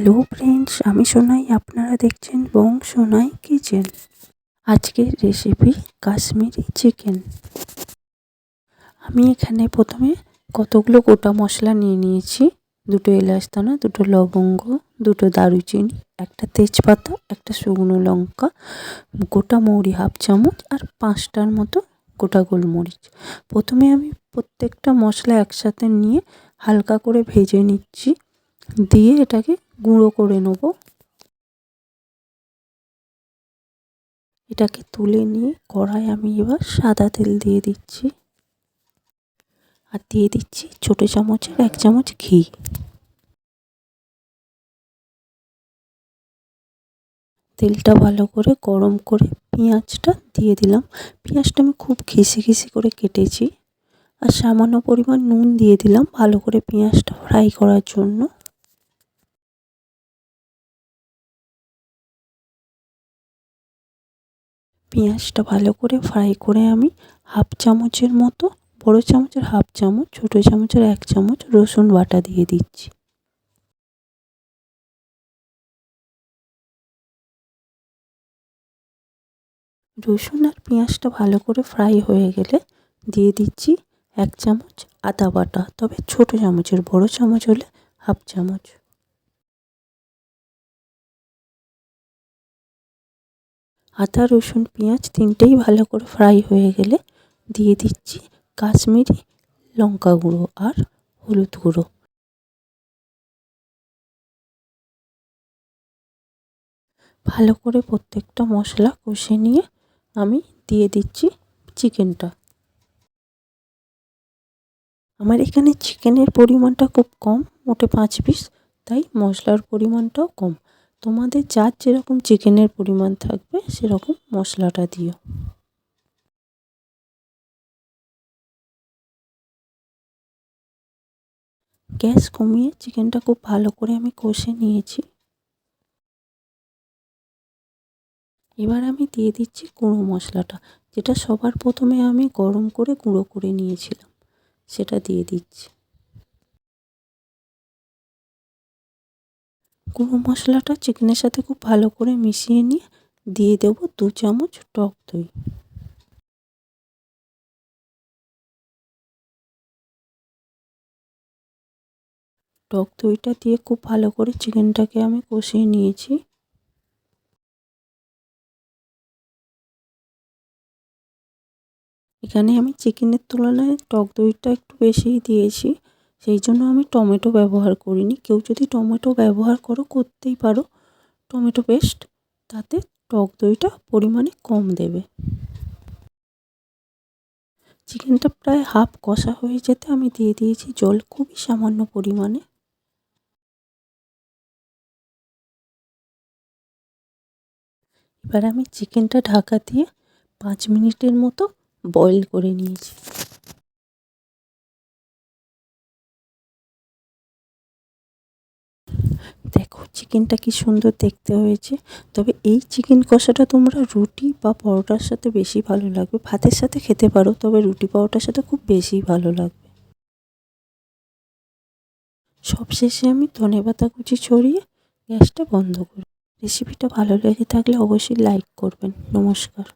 Hello friends আমি সোনাই আপনারা দেখছেন বং সোনাই কিচেন। আজকের রেসিপি কাশ্মীরি চিকেন। আমি এখানে প্রথমে কতগুলো গোটা মশলা নিয়ে নিয়েছি। দুটো এলাচ দানা, দুটো লবঙ্গ, দুটো দারুচিনি, একটা তেজপাতা, একটা শুকনো লঙ্কা, গোটা মৌরি হাফ চামচ আর পাঁচটার মতো গোটা গোলমরিচ। প্রথমে আমি প্রত্যেকটা মশলা একসাথে নিয়ে হালকা করে ভেজে নিচ্ছি। দিয়ে এটাকে গুঁড়ো করে নেব। এটাকে তুলে নিয়ে কড়াই আমি এবার সাদা তেল দিয়ে দিচ্ছি। আর দিয়ে দিচ্ছি ছোটো চামচের এক চামচ ঘি। তেলটা ভালো করে গরম করে পেঁয়াজটা দিয়ে দিলাম। পেঁয়াজটা আমি খুব ঘিসি ঘিসি করে কেটেছি। আর সামান্য পরিমাণ নুন দিয়ে দিলাম ভালো করে পেঁয়াজটা ফ্রাই করার জন্য। পেঁয়াজটা ভালো করে ফ্রাই করে আমি হাফ চামচের মতো, বড় চামচের হাফ চামচ, ছোটো চামচের এক চামচ রসুন বাটা দিয়ে দিচ্ছি। রসুন আর পেঁয়াজটা ভালো করে ফ্রাই হয়ে গেলে দিয়ে দিচ্ছি এক চামচ আদা বাটা, তবে ছোট চামচের, বড় চামচ হলে হাফ চামচ। আদা, রসুন, পেঁয়াজ তিনটেই ভালো করে ফ্রাই হয়ে গেলে দিয়ে দিচ্ছি কাশ্মীরি লঙ্কা গুঁড়ো আর হলুদ গুঁড়ো। ভালো করে প্রত্যেকটা মশলা কষে নিয়ে আমি দিয়ে দিচ্ছি চিকেনটা। আমার এখানে চিকেনের পরিমাণটা খুব কম, মোটে পাঁচ পিস তাই মশলার পরিমাণটাও কম। তোমাদের যার যেরকম চিকেনের পরিমাণ থাকবে, সেরকম মশলাটা দিও। গ্যাস কমিয়ে চিকেনটা খুব ভালো করে আমি কষে নিয়েছি। এবার আমি দিয়ে দিচ্ছি গুঁড়ো মশলাটা, যেটা সবার প্রথমে আমি গরম করে গুঁড়ো করে নিয়েছিলাম, সেটা দিয়ে দিচ্ছি। গুঁড়ো মশলাটা চিকেনের সাথে খুব ভালো করে মিশিয়ে নিয়ে দিয়ে দেব দু চামচ টক দই। টক দইটা দিয়ে খুব ভালো করে চিকেনটাকে আমি কষিয়ে নিয়েছি। এখানে আমি চিকেনের তুলনায় টক দইটা একটু বেশিই দিয়েছি। সেই জন্য আমি টমেটো ব্যবহার করিনি। কেউ যদি টমেটো ব্যবহার করো, করতেই পারো। টমেটো পেস্ট তাতে টক দইটা পরিমাণে কম দেবে। চিকেনটা প্রায় হাফ কষা হয়ে যেতে আমি দিয়ে দিয়েছি জল খুবই সামান্য পরিমাণে। এবার আমি চিকেনটা ঢাকা দিয়ে পাঁচ মিনিটের মতো বয়েল করে নিয়েছি। চিকেনটা কি সুন্দর দেখতে হয়েছে। তবে এই চিকেন কষাটা তোমরা রুটি বা পরোটার সাথে বেশি ভালো লাগবে। ভাতের সাথে খেতে পারো, তবে রুটি পরোটার সাথে খুব বেশি ভালো লাগবে। সবশেষে আমি ধনে পাতা কুচি ছড়িয়ে গ্যাসটা বন্ধ করি। রেসিপিটা ভালো লেগে থাকলে অবশ্যই লাইক করবেন। নমস্কার।